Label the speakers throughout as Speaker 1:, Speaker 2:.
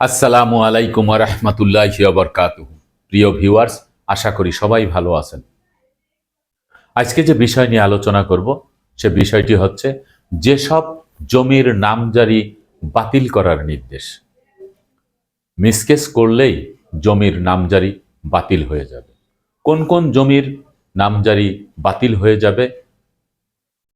Speaker 1: আসসালামু আলাইকুম রহমতুল্লাহ বরকাত প্রিয় ভিউয়ার্স, আশা করি সবাই ভালো আছেন। আজকে যে বিষয় নিয়ে আলোচনা করব, সে বিষয়টি হচ্ছে যেসব জমির নামজারি বাতিল করার নির্দেশ। মিসকেস করলেই জমির নামজারি বাতিল হয়ে যাবে। কোন কোন জমির নামজারি বাতিল হয়ে যাবে,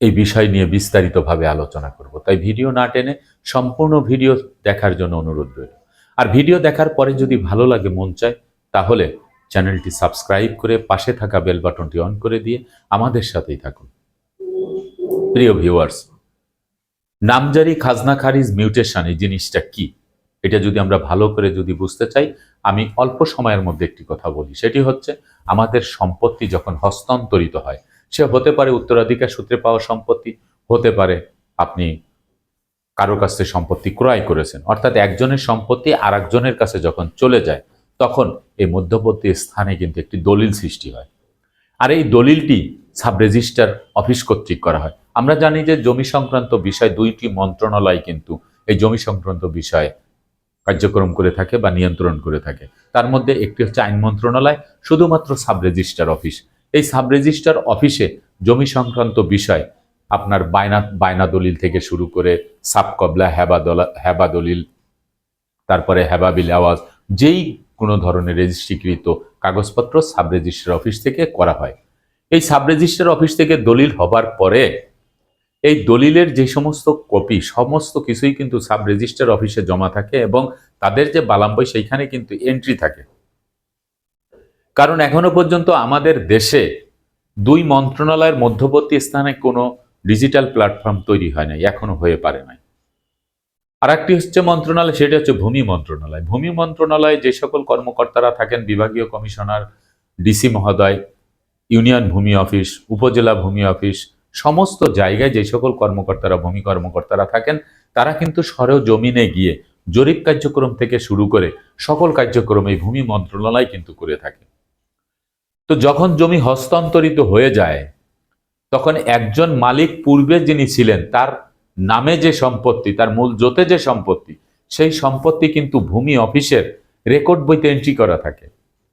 Speaker 1: এই বিষয় নিয়ে বিস্তারিতভাবে আলোচনা করব। তাই ভিডিও না টেনে সম্পূর্ণ ভিডিও দেখার জন্য অনুরোধ রইল। আর ভিডিও দেখার পরে যদি ভালো লাগে, মন চায়, তাহলে চ্যানেলটি সাবস্ক্রাইব করে পাশে থাকা বেল বাটনটি অন করে দিয়ে আমাদের সাথেই থাকুন। প্রিয় ভিউয়ার্স, নামজারি খাজনা খারিজ মিউটেশন, এই জিনিসটা কি? এটা যদি আমরা ভালো করে যদি বুঝতে চাই, আমি অল্প সময়ের মধ্যে একটি কথা বলি। সেটি হচ্ছে, আমাদের সম্পত্তি যখন হস্তান্তরিত হয়, সে হতে পারে উত্তরাধিকার সূত্রে পাওয়া সম্পত্তি, হতে পারে আপনি কারও কাছ থেকে সম্পত্তি ক্রয় করেছেন। অর্থাৎ একজনের সম্পত্তি আর একজনের কাছে যখন চলে যায়, তখন এই মধ্যবর্তী স্থানে কিন্তু একটি দলিল সৃষ্টি হয়। আর এই দলিলটি সাব রেজিস্টার অফিস কর্তৃক করা হয়। আমরা জানি যে জমি সংক্রান্ত বিষয় দুইটি মন্ত্রণালয় কিন্তু এই জমি সংক্রান্ত বিষয়ে কার্যক্রম করে থাকে বা নিয়ন্ত্রণ করে থাকে। তার মধ্যে একটি হচ্ছে আইন মন্ত্রণালয়, শুধুমাত্র সাব রেজিস্টার অফিস। এই সাব রেজিস্টার অফিসে জমি সংক্রান্ত বিষয় আপনার বায়না বায়না দলিল থেকে শুরু করে সাব কবলা হ্যাবা দলা হ্যাবা দলিল, তারপরে হ্যাবা বিল আওয়াজ, যেই কোনো ধরনের রেজিস্ট্রিকৃত কাগজপত্র সাব রেজিস্টার অফিস থেকে করা হয়। এই সাব রেজিস্টার অফিস থেকে দলিল হবার পরে এই দলিলের যে সমস্ত কপি, সমস্ত কিছুই কিন্তু সাব রেজিস্টার অফিসে জমা থাকে এবং তাদের যে বালাম্বই সেইখানে কিন্তু এন্ট্রি থাকে। কারণ এখনও পর্যন্ত আমাদের দেশে দুই মন্ত্রণালয়ের মধ্যবর্তী স্থানে কোনো ডিজিটাল প্ল্যাটফর্ম তৈরি হয় নাই, এখনও হয়ে পারে নাই। আর একটি হচ্ছে মন্ত্রণালয়, সেটা হচ্ছে ভূমি মন্ত্রণালয়। ভূমি মন্ত্রণালয়ে যে সকল কর্মকর্তারা থাকেন, বিভাগীয় কমিশনার, ডিসি মহোদয়, ইউনিয়ন ভূমি অফিস, উপজেলা ভূমি অফিস, সমস্ত জায়গায় যে সকল কর্মকর্তারা, ভূমি কর্মকর্তারা থাকেন, তারা কিন্তু সরেও জমিনে গিয়ে জরিপ কার্যক্রম থেকে শুরু করে সকল কার্যক্রম এই ভূমি মন্ত্রণালয় কিন্তু করে থাকে। তো যখন জমি হস্তান্তরিত হয়ে যায় তখন একজন মালিক পূর্বে যিনি ছিলেন, তার নামে যে সম্পত্তি, তার মূল জোতে যে সম্পত্তি, সেই সম্পত্তি কিন্তু ভূমি অফিসের রেকর্ড বইতে এন্ট্রি করা থাকে।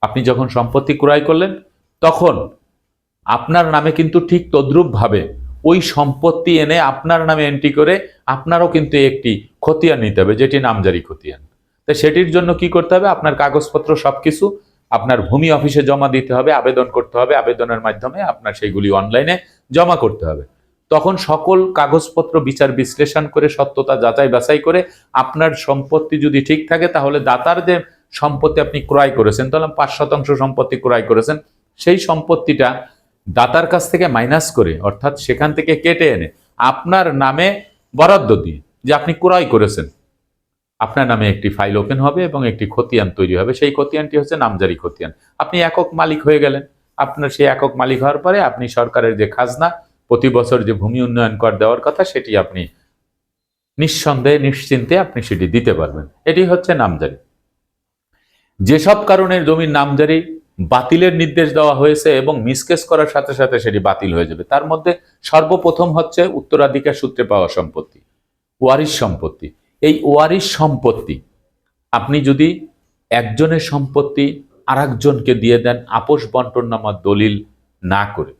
Speaker 1: আপনি যখন সম্পত্তি ক্রয় করলেন, তখন আপনার নামে কিন্তু ঠিক তদ্রূপভাবে ওই সম্পত্তি এনে আপনার নামে এন্ট্রি করে আপনারও কিন্তু একটি খতিয়ান নিতে হবে, যেটি নামজারি খতিয়ান। তো সেটির জন্য কি করতে হবে? আপনার কাগজপত্র সবকিছু আপনার ভূমি অফিসে জমা দিতে হবে, আবেদন করতে হবে, আবেদনের মাধ্যমে আপনার সেইগুলি অনলাইনে জমা করতে হবে। তখন সকল কাগজপত্র বিচার বিশ্লেষণ করে, সত্যতা যাচাই বাছাই করে আপনার সম্পত্তি যদি ঠিক থাকে, তাহলে দাতার যে সম্পত্তি আপনি ক্রয় করেছেন তাহলে পাঁচ শতাংশ সম্পত্তি ক্রয় করেছেন, সেই সম্পত্তিটা দাতার কাছ থেকে মাইনাস করে, অর্থাৎ সেখান থেকে কেটে এনে আপনার নামে বরাদ্দ দিয়ে, যে আপনি ক্রয় করেছেন, আপনার নামে একটি ফাইল ওপেন হবে এবং একটি খতিয়ান তৈরি হবে। সেই খতিয়ানটি হচ্ছে নামজারি খতিয়ান। আপনি একক মালিক হয়ে গেলেন। আপনার সেই একক মালিক হওয়ার পরে আপনি সরকারের যে খাজনা, প্রতি বছর যে ভূমি উন্নয়ন কর দেওয়ার কথা, সেটি আপনি নিঃসন্দেহে, নিশ্চিন্তে আপনি সেটি দিতে পারবেন। এটি হচ্ছে নামজারি। যেসব কারণে জমির নামজারি বাতিলের নির্দেশ দেওয়া হয়েছে এবং মিসকেস করার সাথে সাথে সেটি বাতিল হয়ে যাবে, তার মধ্যে সর্বপ্রথম হচ্ছে উত্তরাধিকার সূত্রে পাওয়া সম্পত্তি, ওয়ারিশ সম্পত্তি। এই ওয়ারিশ সম্পত্তি, আপনি যদি একজনের সম্পত্তি আরেকজনকে দিয়ে দেন আপোষ বন্টন নামার দলিল না করে।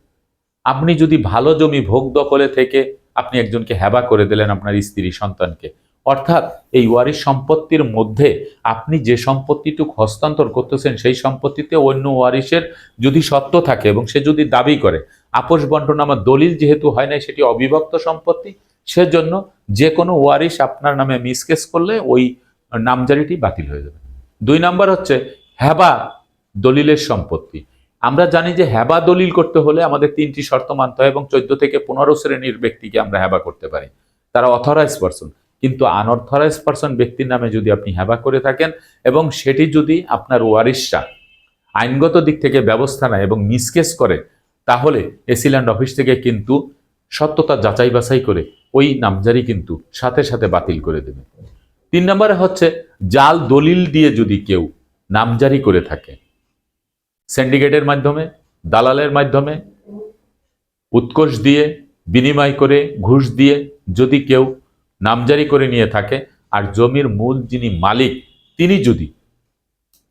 Speaker 1: আপনি যদি ভালো জমি ভোগ দখলে থেকে আপনি একজনকে হেবা করে দিলেন আপনার স্ত্রী সন্তানকে, অর্থাৎ এই ওয়ারিশ সম্পত্তির মধ্যে আপনি যে সম্পত্তিটুকু হস্তান্তর করতেছেন সেই সম্পত্তিতে অন্য ওয়ারিশের যদি সত্য থাকে এবং সে যদি দাবি করে, আপোষ বন্টন আমার দলিল যেহেতু হয় নাই সেটি অবিভক্ত সম্পত্তি, সেজন্য যে কোনো ওয়ারিশ আপনার নামে মিসকেস করলে ওই নামজারিটি বাতিল হয়ে যাবে। দুই নাম্বার হচ্ছে হেবা দলিলের সম্পত্তি। আমরা জানি যে হ্যাবা দলিল করতে হলে আমাদের তিনটি শর্ত মানতে হয় এবং চোদ্দ থেকে পনেরো শ্রেণির ব্যক্তিকে আমরা হ্যাবা করতে পারি। তারা অথরাইজ পারসন কিন্তু আনঅথরাইজ পারসন ব্যক্তির নামে যদি আপনি হেবা করে থাকেন এবং সেটি যদি আপনার ওয়ারিশরা আইনগত দিক থেকে ব্যবস্থা নেয় এবং মিসকেস করে, তাহলে এসিল্যান্ড অফিস থেকে কিন্তু সত্যতা যাচাই বাছাই করে ওই নামজারি কিন্তু সাথে সাথে বাতিল করে দেবে। তিন নম্বরে হচ্ছে, জাল দলিল দিয়ে যদি কেউ নামজারি করে থাকে। সিন্ডিকেটের মাধ্যমে, দালালের মাধ্যমে, উৎকোষ দিয়ে, বিনিময় করে, ঘুষ দিয়ে যদি কেউ নামজারি করে নিয়ে থাকে, আর জমির মূল যিনি মালিক, তিনি যদি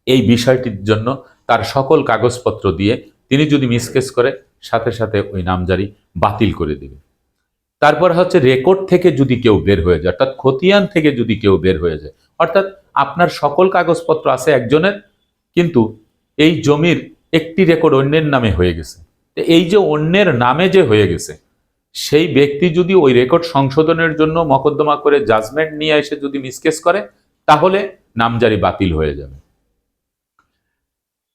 Speaker 1: এই বিষয়টির জন্য তার সকল কাগজপত্র দিয়ে তিনি যদি মিসকেস করে, সাথে সাথে ওই নামজারি বাতিল করে দেবে। তারপর হচ্ছে রেকর্ড থেকে যদি কেউ বের হয়ে যায়, অর্থাৎ খতিয়ান থেকে যদি কেউ বের হয়ে যায় অর্থাৎ আপনার সকল কাগজপত্র আছে একজনের, কিন্তু এই জমির একটি রেকর্ড অন্যের নামে হয়ে গেছে। তো এই যে অন্যের নামে যে হয়ে গেছে, সেই ব্যক্তি যদি ওই রেকর্ড সংশোধনের জন্য মকদ্দমা করে জাজমেন্ট নিয়ে এসে যদি মিসকেস করে, তাহলে নামজারি বাতিল হয়ে যাবে।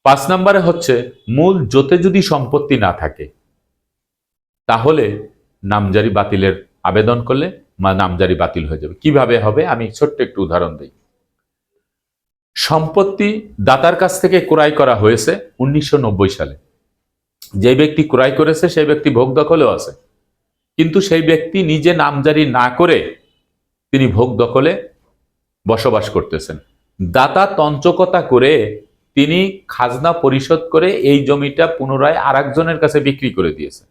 Speaker 1: পাঁচ নম্বরে হচ্ছে, মূল জোতে যদি সম্পত্তি না থাকে, তাহলে নামজারি বাতিলের আবেদন করলে নামজারি বাতিল হয়ে যাবে। কীভাবে হবে? আমি ছোট্ট একটু উদাহরণ দিই। সম্পত্তি দাতার কাছ থেকে ক্রয় করা হয়েছে উনিশশো সালে। যে ব্যক্তি ক্রয় করেছে, সেই ব্যক্তি ভোগ দখলেও আছে। কিন্তু সেই ব্যক্তি নিজে নামজারি না করে তিনি ভোগ দখলে বসবাস করতেছেন। দাতা তঞ্চকতা করে তিনি খাজনা পরিশোধ করে এই জমিটা পুনরায় আরেকজনের কাছে বিক্রি করে দিয়েছে।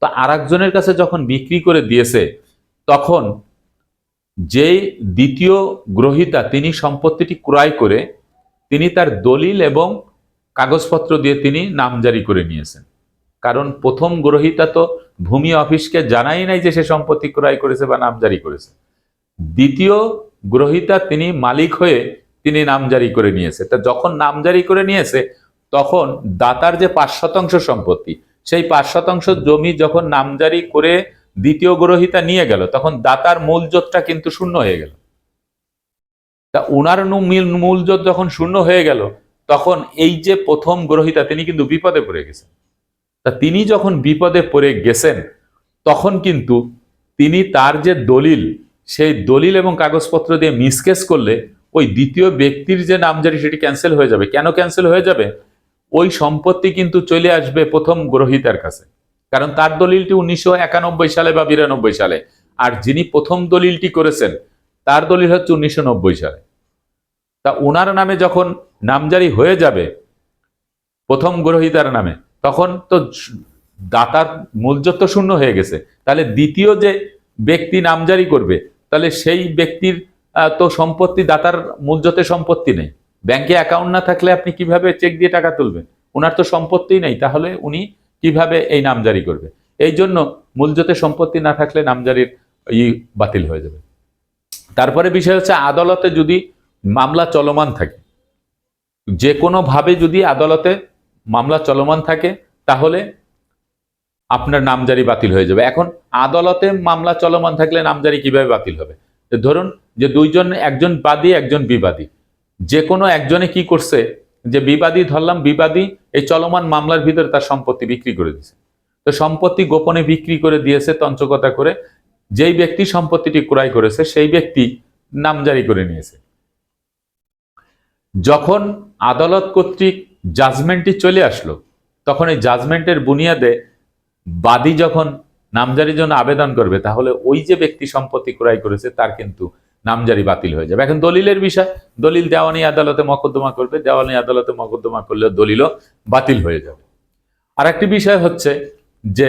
Speaker 1: তো আরেকজনের কাছে যখন বিক্রি করে দিয়েছে তখন যে দ্বিতীয় গ্রহিতা তিনি সম্পত্তিটি ক্রয় করে তিনি তার দলিল এবং কাগজপত্র দিয়ে তিনি নামজারি করে নিয়েছেন। কারণ প্রথম গ্রহিতা তো ভূমি অফিসকে জানাই নাই যে সে সম্পত্তি ক্রয় করেছে বা নামজারি করেছে। দ্বিতীয় গ্রহিতা তিনি মালিক হয়ে তিনি নামজারি করে নিয়েছে। তা যখন নামজারি করে নিয়েছে, তখন দাতার যে পাঁচ শতাংশ সম্পত্তি, সেই পাঁচ শতাংশ জমি যখন নামজারি করে দ্বিতীয় গ্রহিতা নিয়ে গেল, তখন দাতার মূল জোতটা কিন্তু শূন্য হয়ে গেল। তা মিল- মূল জোত যখন শূন্য হয়ে গেল, তখন এই যে প্রথম গ্রহিতা, তিনি কিন্তু বিপদে পড়ে গেছেন। তা তিনি যখন বিপদে পড়ে গেছেন, তখন কিন্তু তিনি তার যে দলিল, সেই দলিল এবং কাগজপত্র দিয়ে মিসকেস করলে ওই দ্বিতীয় ব্যক্তির যে নামজারি সেটি ক্যান্সেল হয়ে যাবে। কেন ক্যান্সেল হয়ে যাবে? ওই সম্পত্তি কিন্তু চলে আসবে প্রথম গ্রহিতার কাছে। কারণ তার দলিলটি উনিশশো একানব্বই সালে বা বিরানব্বই সালে। আর যিনি প্রথম দলিলটি করেছেন, তার দলিল হচ্ছে উনিশশো নব্বই সালে। তা ওনার নামে যখন নামজারি হয়ে যাবে, প্রথম গ্রহিতার নামে, তখন তো দাতার মূলজত তো শূন্য হয়ে গেছে। তাহলে দ্বিতীয় যে ব্যক্তি নামজারি করবে, তাহলে সেই ব্যক্তির তো সম্পত্তি, দাতার মূলজতে সম্পত্তি নেই। ব্যাংকে অ্যাকাউন্ট না থাকলে আপনি কীভাবে চেক দিয়ে টাকা তুলবেন? ওনার তো সম্পত্তি নেই। তাহলে উনি কীভাবে এই নামজারি করবে? এই জন্য মূলজতে সম্পত্তি না থাকলে নামজারির ই বাতিল হয়ে যাবে। তারপরে বিষয় হচ্ছে আদালতে যদি মামলা চলমান থাকে যে কোনোভাবে যদি আদালতে মামলা চলমান থাকে, তাহলে আপনার নামজারি বাতিল হয়ে যাবে। এখন আদালতে মামলা চলমান থাকলে নামজারি কীভাবে বাতিল হবে? ধরুন যে দুইজন, একজন বাদী, একজন বিবাদী। যে কোনো একজনে কি করছে যে বিবাদী ধরলাম, বিবাদী এই চলমান মামলার ভিতরে তার সম্পত্তি বিক্রি করে দিয়েছে। তো সম্পত্তি গোপনে বিক্রি করে দিয়েছে তঞ্চকতা করে। যেই ব্যক্তি সম্পত্তিটি ক্রয় করেছে, সেই ব্যক্তি নামজারি করে নিয়েছে। যখন আদালত কর্তৃক জাজমেন্টটি চলে আসলো, তখন এই জাজমেন্টের বুনিয়াদে বাদী যখন নামজারির জন্য আবেদন করবে, তাহলে ওই যে ব্যক্তি সম্পত্তি ক্রয় করেছে, তার কিন্তু নামজারি বাতিল হয়ে যাবে। এখন দলিলের বিষয়, দলিল দেওয়ানি আদালতে মকদ্দমা করবে দেওয়ানি আদালতে মকদ্দমা করলে দলিলও বাতিল হয়ে যাবে। আর একটি বিষয় হচ্ছে যে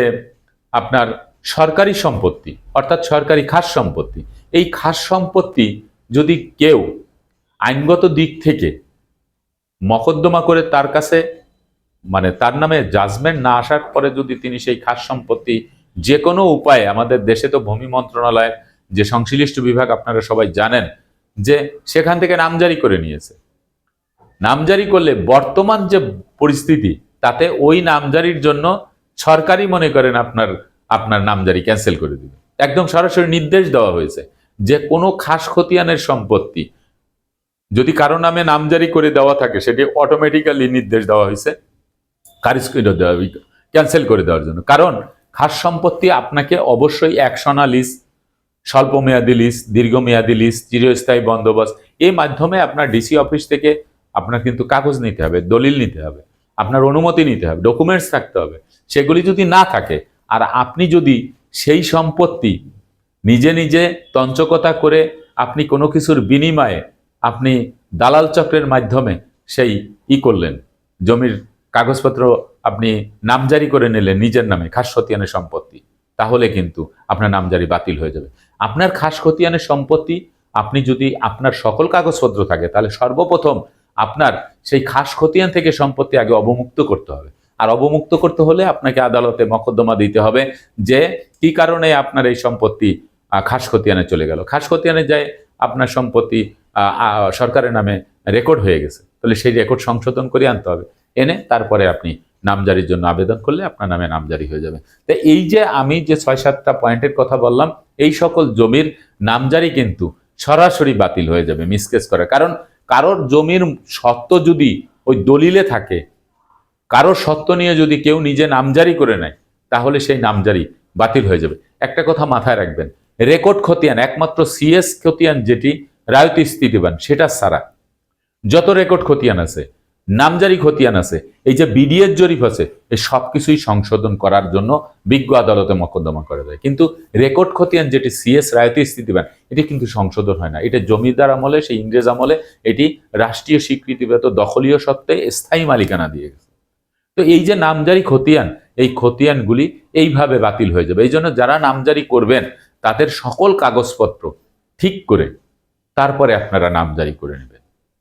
Speaker 1: আপনার সরকারি সম্পত্তি, অর্থাৎ সরকারি খাস সম্পত্তি, এই খাস সম্পত্তি যদি কেউ আইনগত দিক থেকে মকদ্দমা করে তার কাছে মানে তার নামে জাজমেন্ট না আসার পরে যদি তিনি সেই খাস সম্পত্তি যে কোনো উপায়ে, আমাদের দেশে তো ভূমি মন্ত্রণালয়ের যে সংশ্লিষ্ট বিভাগ আপনারা সবাই জানেন যে সেখান থেকে নামজারি করে নিয়েছে। নামজারি করলে বর্তমান যে পরিস্থিতি, তাতে ওই নামজারির জন্য সরকারই মনে করেন আপনার আপনার নামজারি ক্যান্সেল করে দিবে। একদম সরাসরি নির্দেশ দেওয়া হয়েছে যে কোনো খাস খতিয়ানের সম্পত্তি যদি কারও নামে নামজারি করে দেওয়া থাকে, সেটি অটোমেটিক্যালি নির্দেশ দেওয়া হয়েছে খারিজ দেওয়া ক্যান্সেল করে দেওয়ার জন্য। কারণ খাস সম্পত্তি আপনাকে অবশ্যই একশনা লিজ স্বল্পমেয়াদী লিজ দীর্ঘমেয়াদী লিজ চিরস্থায়ী বন্দোবস্ত, এই মাধ্যমে আপনার ডিসি অফিস থেকে আপনার কিন্তু কাগজ নিতে হবে, দলিল নিতে হবে, আপনার অনুমতি নিতে হবে ডকুমেন্টস থাকতে হবে, সেগুলি যদি না থাকে, আর আপনি যদি সেই সম্পত্তি নিজে নিজে তঞ্চকতা করে আপনি কোনো কিছুর বিনিময়ে আপনি দালাল চক্রের মাধ্যমে সেই ই করলেন, জমির কাগজপত্র আপনি নামজারি করে নিলেন নিজের নামে খাস খতিয়ানের সম্পত্তি। তাহলে কিন্তু আপনার নামজারি বাতিল হয়ে যাবে। আপনার খাস খতিয়ানের সম্পত্তি, আপনি যদি আপনার সকল কাগজপত্র থাকে, তাহলে সর্বপ্রথম আপনার সেই খাস খতিয়ান থেকে সম্পত্তি আগে অবমুক্ত করতে হবে। আর অবমুক্ত করতে হলে আপনাকে আদালতে মকদ্দমা দিতে হবে যে, কি কারণে আপনার এই সম্পত্তি খাস খতিয়ানে চলে গেল। খাস খতিয়ানে যায় আপনার সম্পত্তি সরকারের নামে রেকর্ড হয়ে গেছে। তাহলে সেই রেকর্ড সংশোধন করে আনতে হবে। এনে তারপরে আপনি নামজারির জন্য আবেদন করলে আপনার নামে নামজারি হয়ে যাবে। তো এই যে আমি যে ছয়, সাতটা পয়েন্টের কথা বললাম, এই সকল জমির নামজারি কিন্তু সরাসরি বাতিল হয়ে যাবে মিসকেস করে। কারণ কারোর জমির সত্ত্ব যদি ওই দলিলে থাকে, কারোর সত্ত্ব নিয়ে যদি কেউ নিজে নামজারি করে নেয়, তাহলে সেই নামজারি বাতিল হয়ে যাবে। একটা কথা মাথায় রাখবেন, রেকর্ড খতিয়ান, একমাত্র সিএস খতিয়ান যেটি রায়তি স্থিতিবান, সেটা ছাড়া যত রেকর্ড খতিয়ান আছে নামজারি খতিয়ান আছে, এই যে বিডিএর জরিপ আছে, এই সব কিছুই সংশোধন করার জন্য বিজ্ঞ আদালতে মকদ্দমা করা যায়। কিন্তু রেকর্ড খতিয়ান যেটি সিএস রায়তি স্থিতিবান এটি কিন্তু সংশোধন হয় না। এটা জমিদার আমলে, সেই ইংরেজ আমলে, এটি রাষ্ট্রীয় স্বীকৃতিগত দখলীয় সত্ত্বে স্থায়ী মালিকানা দিয়ে গেছে। তো এই যে নামজারি খতিয়ান, এই খতিয়ানগুলি এইভাবে বাতিল হয়ে যাবে। এই জন্য যারা নামজারি করবেন, তাদের সকল কাগজপত্র ঠিক করে তারপরে আপনারা নামজারি করে নেবেন।